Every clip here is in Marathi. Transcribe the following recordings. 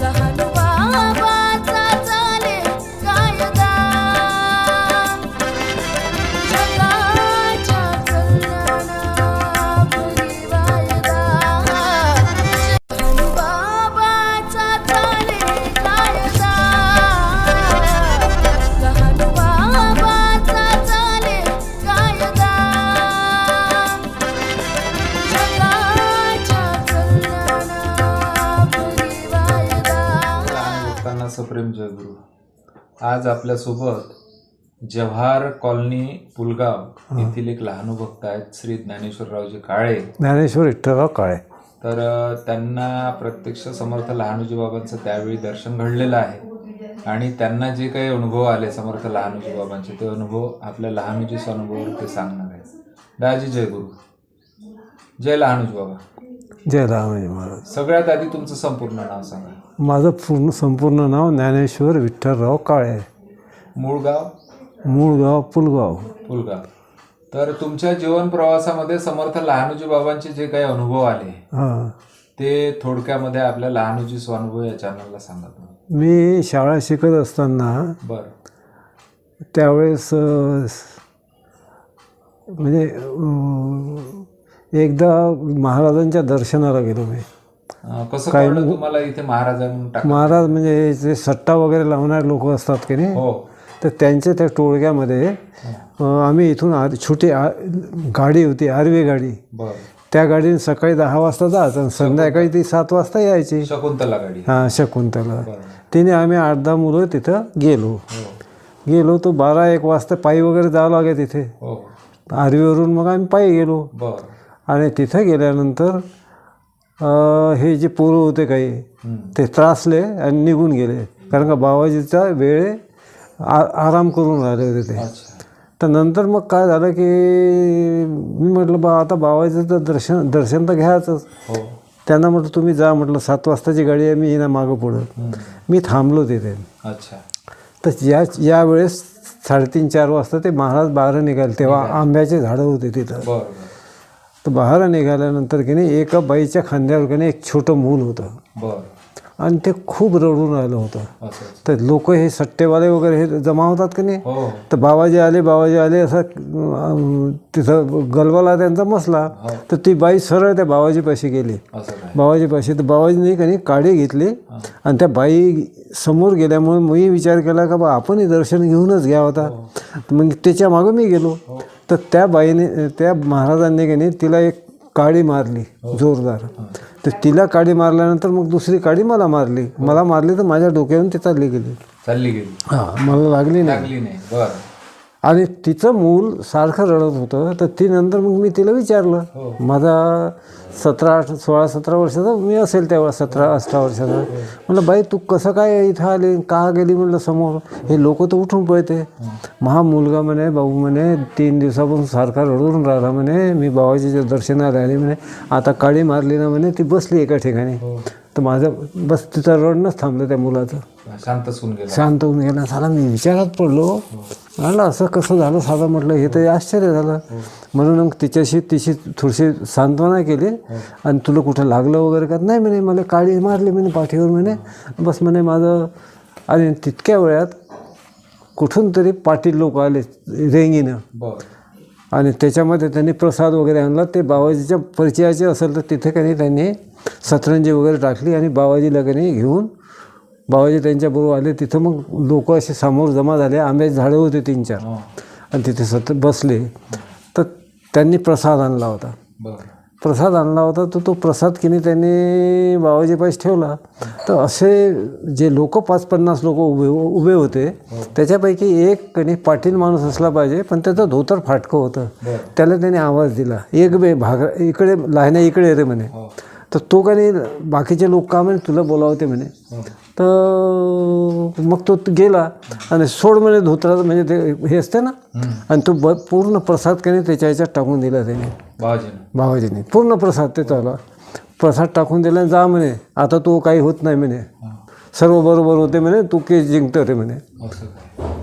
लहान बाबाचा सप्रेम जयगुरु आज आपल्यासोबत जव्हार कॉलनी पुलगाव येथील एक लहान भक्त आहेत श्री ज्ञानेश्वररावजी काळे. ज्ञानेश्वर विठ्ठलराव काळे. तर त्यांना प्रत्यक्ष समर्थ लहानोजी बाबांचं त्यावेळी दर्शन घडलेलं आहे. आणि त्यांना जे काही अनुभव आले समर्थ लहानोजी बाबांचे ते अनुभव आपल्या लहानोजी अनुभवावर ते सांगणार आहेत. दाजी जय गुरु. जय लहानोजी बाबा. जय रामाजी महाराज. सगळ्यात आधी तुमचं संपूर्ण नाव सांगा. माझं पूर्ण संपूर्ण नाव ज्ञानेश्वर विठ्ठलराव काळे. मूळ गाव? मूळ गाव पुलगाव. पुलगाव. तर तुमच्या जीवन प्रवासामध्ये समर्थ लहानोजी बाबांचे जे काही अनुभव आले हां. ते थोडक्यामध्ये आपल्या लहानोजी स्वानुभव या चॅनलला सांगा तुम्ही. मी शाळा शिकत असताना बरं. त्यावेळेस अ, म्हणजे अ, एकदा महाराजांच्या दर्शनाला गेलो मी. कसं कळलं तुम्हाला इथे महाराजांनी महाराज म्हणजे जे सट्टा वगैरे लावणारे लोक असतात की नाही हो. तर त्यांच्या त्या टोळक्यामध्ये अ, आम्ही इथून आर छोटी आ गाडी होती आरवी गाडी. त्या गाडीने सकाळी दहा वाजता जायचं आणि संध्याकाळी ती सात वाजता यायची. शकुंतला गाडी. हां शकुंतला. तिने आम्ही आठ दहा मुलं तिथं गेलो. हो. गेलो तो बारा एक वाजता पायी वगैरे जावं लागे तिथे. हो. आरवीवरून मग आम्ही पायी गेलो. बर. आणि तिथं गेल्यानंतर हे जे पोरं होते काही. ते त्रासले आणि निघून गेले. कारण का बाबाजीचा वेळ आ आराम करून राहिले होते ते. तर नंतर मग काय झालं की मी म्हटलं बा आता बाबाजीचं तर दर्शन दर्शन तर घ्यायचंच. हो. त्यांना म्हटलं तुम्ही जा म्हटलं सात वाजताची गाडी आहे मी येणं मागं पुढं. मी थांबलो तिथे. अच्छा. तर या यावेळेस साडेतीन चार वाजता ते महाराज बाहेर निघाले तेव्हा आंब्याचे झाडं होते तिथं. तर बाहेर निघाल्यानंतर की नाही एका बाईच्या खांद्यावर की नाही एक छोटं मूल होतं. बरं. आणि ते खूप रडून राहिलं होतं. तर लोक हे सट्टेवाले वगैरे हे जमा होतात की नाही? हो. तर बाबाजी आले बाबाजी आले असं तिथं गलवाला त्यांचा मसला हो. तर ती बाई सरळ त्या बाबाजीपाशी गेली. बाबाजीपाशी तर बाबाजीने का नाही काडी घेतली. आणि त्या बाई समोर गेल्यामुळे मी विचार केला का बा आपणही दर्शन घेऊनच घ्या होता. मग त्याच्या मागं मी गेलो. तर त्या बाईने त्या महाराजांनी का नाही तिला एक काडी मारली जोरदार. तर तिला काडी मारल्यानंतर मग दुसरी काडी मला मारली. मला मारली तर माझ्या डोक्यावरून ती चालली गेली. चालली गेली. हां मला लागली नाही. लागली नाही. बर. आणि तिचं मूल सारखं रडत होतं. तर ती नंतर मग मी तिला हो. विचारलं माझा सतरा आठ सोळा सतरा वर्षाचा मी असेल तेव्हा सतरा अठरा वर्षाचा. म्हणलं बाई तू कसं काय इथं आली? का गेली? म्हणलं समोर. हे लोक तर उठून पळते. महा मुलगा म्हणे भाऊ म्हणे तीन दिवसापासून सारखा रडून राहिला म्हणे. मी बाबाजीच्या दर्शनाला आले म्हणे. आता काळी मारली ना म्हणे ती बसली एका ठिकाणी. तर माझं बस तिचं रडणंच थांबलं त्या मुलाचं. गेला. शांत होऊन गेला. साला मी विचारात पडलो. म्हणलं असं कसं झालं साधं म्हटलं हे तर आश्चर्य झालं. म्हणून मग तिच्याशी तिची थोडीशी सांत्वना केली. आणि तुला कुठं लागलं वगैरे का? नाही म्हणे मला काळी मारली म्हणे पाठीवर म्हणे. बस म्हणे माझं आणि तितक्या वेळात कुठून तरी पाटील लोक आले रेंगीनं. आणि त्याच्यामध्ये त्यांनी प्रसाद वगैरे आणला. ते बाबाजीच्या परिचयाचे असेल तर तिथे काही त्यांनी सतरंजी वगैरे टाकली आणि बाबाजीला काही घेऊन बाबाजी त्यांच्याबरोबर आले. तिथं मग लोक असे समोर जमा झाले. आंब्याची झाडं होते तीन चार. हो. आणि तिथे सतत बसले. तर त्यांनी प्रसाद आणला होता. प्रसाद आणला होता. तर तो प्रसाद की नाही त्यांनी बाबाजी पास ठेवला. तर असे जे लोक पाच पन्नास लोक उभे उभे होते त्याच्यापैकी एक कणी पाटील माणूस असला पाहिजे. पण त्याचं धोतर फाटकं होतं. त्याला त्याने आवाज दिला. एक बे भाग इकडे लाहण्या इकडे रे म्हणे. हो. तर तो कधी बाकीचे लोक का म्हणे तुला बोलावते म्हणे. तर मग तो गेला आणि सोड म्हणे धोत्रात म्हणजे ते हे असते ना. आणि तो ब पूर्ण प्रसाद त्याने त्याच्या ह्याच्यात टाकून दिला त्याने. बाबाजीने पूर्ण प्रसाद ते त्याला. प्रसाद टाकून दिला आणि जा म्हणे. आता तो काही होत नाही म्हणे. सर्व बरोबर होते म्हणे तू केस जिंकतो रे म्हणे. काय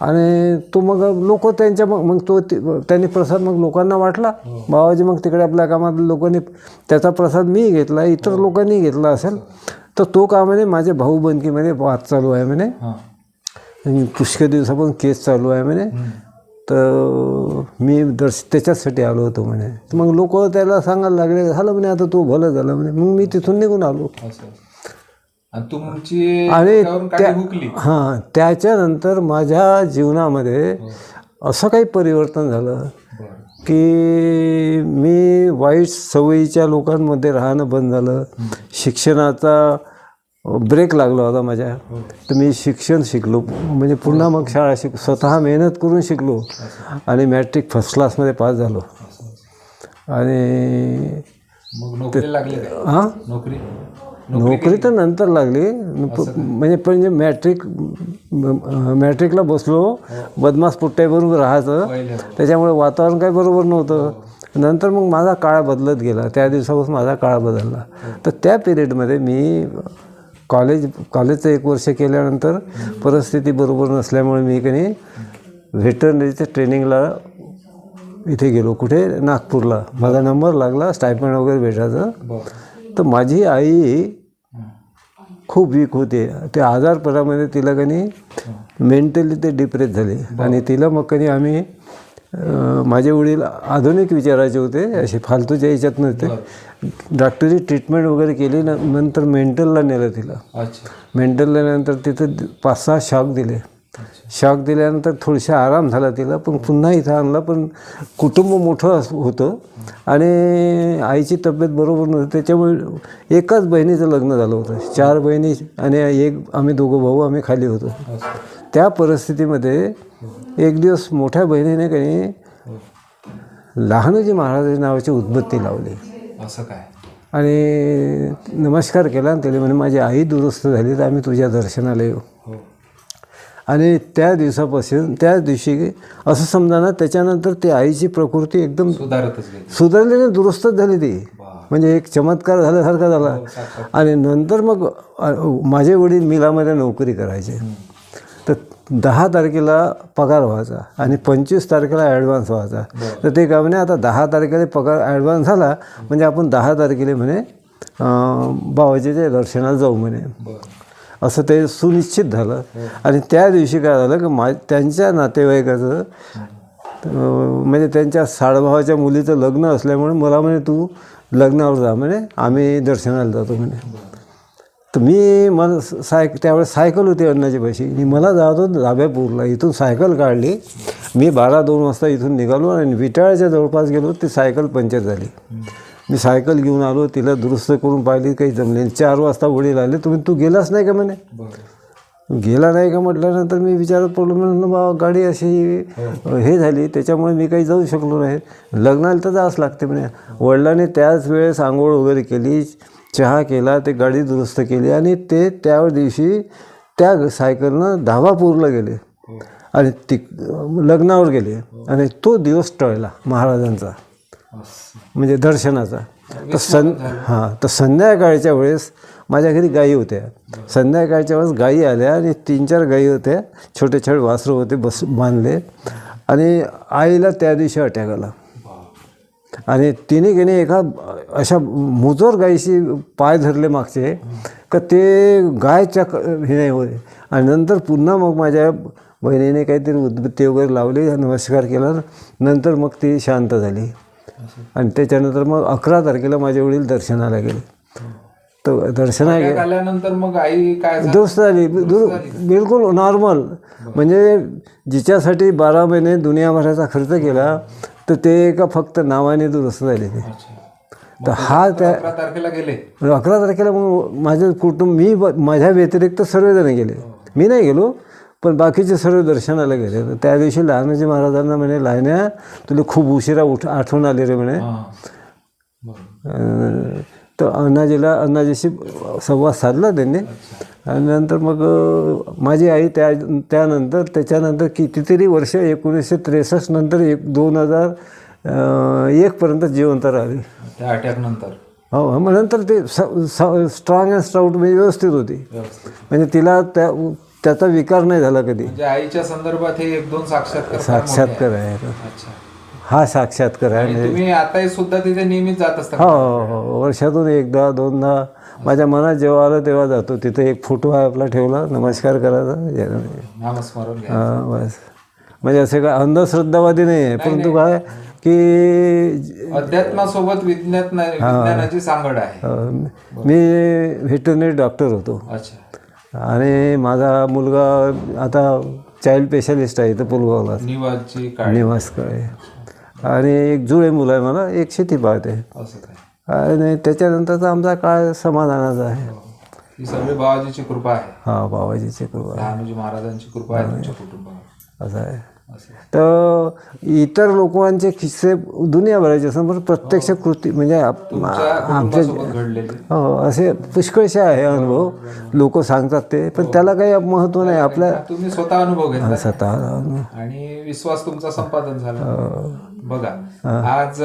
आणि तो मग लोक त्यांच्या मग मग तो ते- त्यांनी प्रसाद मग लोकांना वाटला. बाबाजी मग तिकडे आपल्या कामात लोकांनी त्याचा प्रसाद मी घेतला इतर लोकांनी घेतला असेल. तर तो का म्हणे माझ्या भाऊ बनकीमध्ये वाद चालू आहे म्हणे. हां. आणि पुष्कळ दिवसापासून केस चालू आहे म्हणे. तर मी दर्श त्याच्याचसाठी आलो होतो म्हणे. तर मग लोक त्याला सांगायला लागले झालं म्हणे आता तो भलं झालं म्हणे. मग मी तिथून निघून आलो. असं. तुमची आणि त्यावरून त्या हां त्याच्यानंतर माझ्या जीवनामध्ये असं काही परिवर्तन झालं की मी वाईट सवयीच्या लोकांमध्ये राहणं बंद झालं. शिक्षणाचा ब्रेक लागला होता माझ्या. तर मी शिक्षण शिकलो. म्हणजे पुन्हा मग शाळा शिक स्वतः मेहनत करून शिकलो. आणि मॅट्रिक फर्स्ट क्लासमध्ये पास झालो. आणि मग नोकरी लागली काय हां? नोकरी? नोकरी तर नंतर लागली. म्हणजे पण जे मॅट्रिक मॅट्रिकला बसलो बदमाश पुट्ट्याबरोबर राहायचं त्याच्यामुळे वातावरण काही बरोबर नव्हतं. नंतर मग माझा काळ बदलत गेला. त्या दिवसापासून माझा काळ बदलला. तर त्या पिरियडमध्ये मी कॉलेज कॉलेजचं एक वर्ष केल्यानंतर परिस्थिती बरोबर नसल्यामुळे मी कधी व्हेटरनरीच्या ट्रेनिंगला इथे गेलो. कुठे? नागपूरला. माझा नंबर लागला स्टायपंड वगैरे भेटायचं. तर माझी आई खूप वीक होते. त्या आजारपणामध्ये तिला कनी मेंटली ते डिप्रेस झाले. आणि तिला मग कधी आम्ही माझे वडील आधुनिक विचाराचे होते. असे फालतूच्या याच्यात नव्हते. डॉक्टरी ट्रीटमेंट वगैरे केली न नंतर मेंटलला नेलं तिला. मेंटलला नंतर तिथं पाच सहा शॉक दिले. शॉक दिल्यानंतर थोडीसा आराम झाला तिला पण पुन्हा इथं आणला पण कुटुंब मोठं अस- होतं. आणि आईची तब्येत बरोबर नव्हती त्याच्यामुळे एकाच बहिणीचं लग्न झालं होतं. चार बहिणी आणि एक आम्ही दोघं भाऊ आम्ही खाली होतो. त्या परिस्थितीमध्ये एक दिवस मोठ्या बहिणीने काही लहानोजी महाराजांच्या नावाची उद्बत्ती लावली. असं काय? आणि नमस्कार केला आणि त्याला म्हणे माझी आई दुरुस्त झाली तर आम्ही तुझ्या दर्शनाला येऊ. आणि त्या दिवसापासून त्या दिवशी असं समजा ना त्याच्यानंतर ती आईची प्रकृती एकदम सुधारतच गेली. सुधारली नाही दुरुस्तच झाली ती. म्हणजे एक चमत्कार झाल्यासारखा झाला. आणि नंतर मग माझे वडील मिलामध्ये नोकरी करायचे. तर दहा तारखेला पगार व्हायचा आणि पंचवीस तारखेला ॲडव्हान्स व्हायचा. तर ते का म्हणे आता दहा तारखेला पगार ॲडव्हान्स झाला म्हणजे आपण दहा तारखेला म्हणे बाबाजीच्या दर्शनाला जाऊ म्हणे. असं ते सुनिश्चित झालं. आणि त्या दिवशी काय झालं की मा त्यांच्या नातेवाईकाचं म्हणजे त्यांच्या साडभावाच्या मुलीचं लग्न असल्यामुळे मला म्हणे तू लग्नावर जा म्हणे आम्ही दर्शनाला जातो म्हणे. तर मी मला सायक त्यावेळेस सायकल होती अण्णाची पैशी. आणि मला जातो धाब्यापूरला इथून सायकल काढली. मी बारा दोन वाजता इथून निघालो आणि विटाळ्याच्या जवळपास गेलो ती सायकल पंक्चर झाली. मी सायकल घेऊन आलो तिला दुरुस्त करून पाहिली काही जमली. चार वाजता वडील आले तुम्ही तू गेलाच नाही का म्हणे? गेला नाही का म्हटल्यानंतर मी विचारत पडलो म्हणलं बाबा गाडी अशी हे. झाली त्याच्यामुळे मी काही जाऊ शकलो नाही. लग्नाला तर जावंच लागते म्हणे. वडिलांनी त्याच वेळेस आंघोळ वगैरे केली चहा केला ते गाडी दुरुस्त केली आणि ते त्या दिवशी त्या सायकलनं धाबापूरला गेले. आणि ती लग्नावर गेले. आणि तो दिवस टळला महाराजांचा. म्हणजे दर्शनाचा. तर सं हां तर संध्याकाळच्या वेळेस माझ्या घरी गायी होत्या. संध्याकाळच्या वेळेस गायी आल्या आणि तीन चार गायी होत्या. छोटे छोटे वासरं होते बस बांधले. आणि आईला त्या दिवशी अटॅक आला. आणि तिने नाही एका अशा मुजोर गायीशी पाय धरले मागचे का ते गायच्या हे नाही होते आणि नंतर पुन्हा मग माझ्या बहिणीने काहीतरी उद्बत्ती वगैरे लावली नमस्कार केला. नंतर मग ती शांत झाली. आणि त्याच्यानंतर मग अकरा तारखेला माझे वडील दर्शनाला गेले. तर अटॅक आल्यानंतर मग आई काय? दुरुस्त झाली. दुरु बिलकुल नॉर्मल म्हणजे जिच्यासाठी बारा महिने दुनियाभराचा खर्च केला तर ते एका फक्त नावाने दुरुस्त झाले ते. तर हा त्या तारखेला गेले. अकरा तारखेला मग माझं कुटुंब मी माझ्या व्यतिरिक्त सर्वजण गेले. मी नाही गेलो. पण बाकीचे सर्व दर्शनाला गेले. तर त्या दिवशी लहानजी महाराजांना म्हणे लहान्या तुला खूप उशिरा उठ आठवण आली रे म्हणे. तर अण्णाजीला अण्णाजीशी संवाद साधला त्यांनी. आणि नंतर मग माझी आई त्या त्यानंतर त्याच्यानंतर कितीतरी वर्ष एकोणीसशे त्रेसष्ट नंतर एक दोन हजार एकपर्यंत जिवंत राहिली. त्या अटॅक नंतर. हो मग नंतर ते स्ट्रॉंग अँड स्ट्राऊट म्हणजे व्यवस्थित होती. म्हणजे तिला त्या त्याचा विकार नाही झाला कधी. म्हणजे आईच्या संदर्भात हे एक दोन साक्षात्कार साक्षात्कार. आहे. अच्छा. हा साक्षात्कार आहे. आणि तुम्ही आता सुद्धा तिथे नेहमीच जात असता. हो हो हो. वर्षातून एकदा दोनदा. माझ्या मनात जेव्हा आलं तेव्हा जातो. तिथे एक फोटो आहे आपला ठेवला. नमस्कार करायचा. या- नामस्मरण घ्या. हा बस. म्हणजे असे काय अंधश्रद्धावादी नाही आहे. परंतु काय की अध्यात्मासोबत विज्ञान विज्ञानाची सांगड आहे. अं, मी व्हेटरनरी डॉक्टर होतो. अच्छा. आणि माझा मुलगा आता चाइल्ड स्पेशालिस्ट आहे इथं पुलगावला. निवास काय आणि एक जुळे मुलं आहे मला एक शेती पाहते. आणि त्याच्यानंतरचा आमचा काळ समाधानाचा आहे. सगळी बाबाजीची कृपा आहे. हा बाबाजीची कृपा लहानजी महाराजांची कृपा आहे असं आहे. तर इतर लोकांचे किस्से दुनियाभराचे असं पण प्रत्यक्ष कृती म्हणजे घडलेले. हो असे पुष्कळसे आहे अनुभव. लोक सांगतात ते. पण त्याला काही महत्त्व नाही. आपल्या तुम्ही स्वतः अनुभव घेतला. स्वतः आणि विश्वास तुमचा संपादन झाला. बघा आज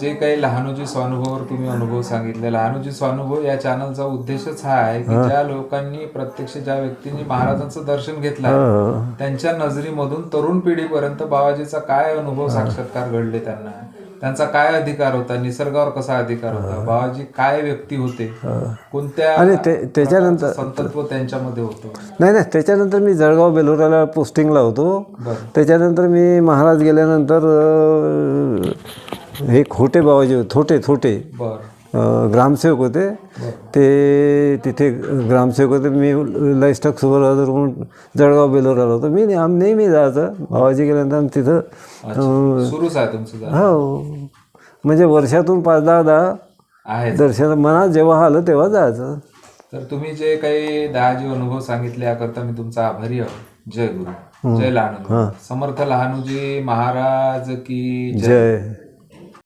जे काही लहानोजी स्वानुभवावर तुम्ही अनुभव सांगितले लहानोजी स्वानुभव या चॅनलचा उद्देशच हा आहे की ज्या लोकांनी प्रत्यक्ष ज्या व्यक्तींनी महाराजांचं दर्शन घेतलं त्यांच्या नजरीमधून तरुण पिढीपर्यंत बाबाजीचा काय अनुभव साक्षात्कार घडले त्यांना? त्यांचा काय अधिकार होता? निसर्गावर कसा अधिकार होता? बाबाजी काय व्यक्ती होते? कोणत्या आणि ते- त्याच्यानंतर- संतत्व त्यांच्यामध्ये होतं? नाही नाही त्याच्यानंतर मी जळगाव बेलोराला पोस्टिंगला होतो. त्याच्यानंतर मी महाराज गेल्यानंतर हे खोटे बाबाजी थोटे थोटे. बर. ग्रामसेवक होते. ते तिथे ग्रामसेवक होते. मी लाईस्टॉक सुपरवायझर म्हणून जळगाव बेलोराला होतो. मी नेहमी नेहमी जायचं. बाबाजी गेल्यानंतर आम्ही तिथं आहे. हो. म्हणजे वर्षातून पाच दहा दहा आहे दर्शन मनात जेव्हा आलं तेव्हा जायचं. तर तुम्ही जे काही दहा जे अनुभव सांगितले याकरता मी तुमचा आभारी आहोत जय गुरु. जय लहानू समर्थ लहानूजी महाराज की जय.